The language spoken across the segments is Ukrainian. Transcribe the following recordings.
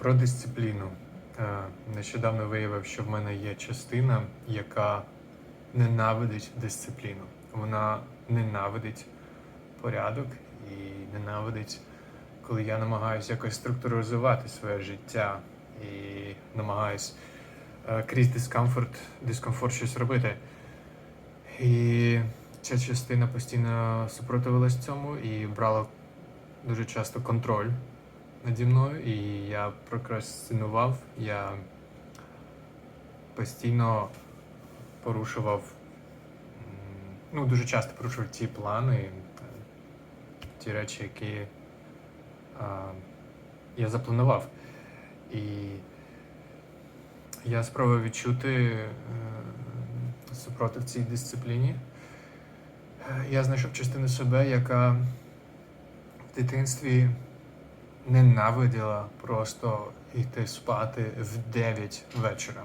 Про дисципліну. Нещодавно виявив, що в мене є частина, яка ненавидить дисципліну. Вона ненавидить порядок і ненавидить, коли я намагаюся якось структуризувати своє життя і намагаюсь е, крізь дискомфорт, дискомфорт щось робити. І ця частина постійно супротивилась цьому і брала дуже часто контроль наді мною, і я прокрастинував, я постійно порушував, ну, дуже часто порушував ті плани, ті речі, які а, я запланував. І я спробував відчути е, супротив цій дисципліні. Е, Я знайшов частину себе, яка в дитинстві ненавиділа просто йти спати в 9 вечора.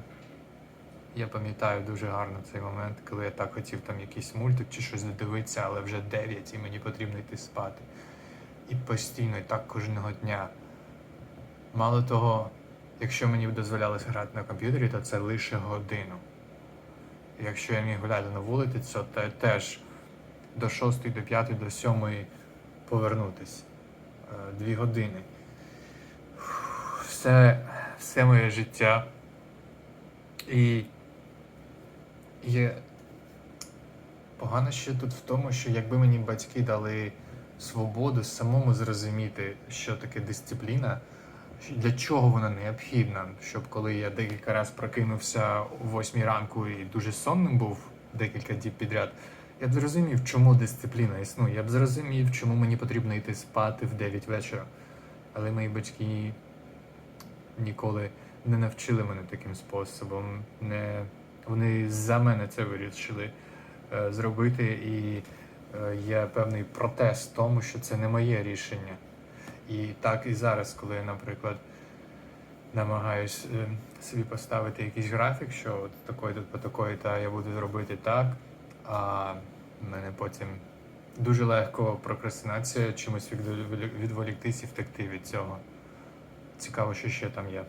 Я пам'ятаю дуже гарно цей момент, коли я так хотів там якийсь мультик чи щось додивитися, але вже 9 і мені потрібно йти спати. І постійно, і так кожного дня. Мало того, якщо мені дозволялося грати на комп'ютері, то це лише годину. Якщо я міг гуляти на вулиці, то те- теж до 6, до 5, до 7 повернутись. Е, Дві години. Все, все моє життя. І є погано ще тут в тому, що якби мені батьки дали свободу самому зрозуміти, що таке дисципліна, для чого вона необхідна, щоб коли я декілька разів прокинувся о 8 ранку і дуже сонним був декілька діб підряд, я б зрозумів, чому дисципліна існує. Я б зрозумів, чому мені потрібно йти спати в 9 вечора. Але мої батьки ніколи не навчили мене таким способом. Не... Вони за мене це вирішили е, зробити, і е, є певний протест тому, що це не моє рішення. І так і зараз, коли я, наприклад, намагаюсь е, собі поставити якийсь графік, що от такої тут по такої, та я буду робити так, а мене потім дуже легко прокрастинація чимось відволіктись і втекти від цього. Цікаво, що ще там є.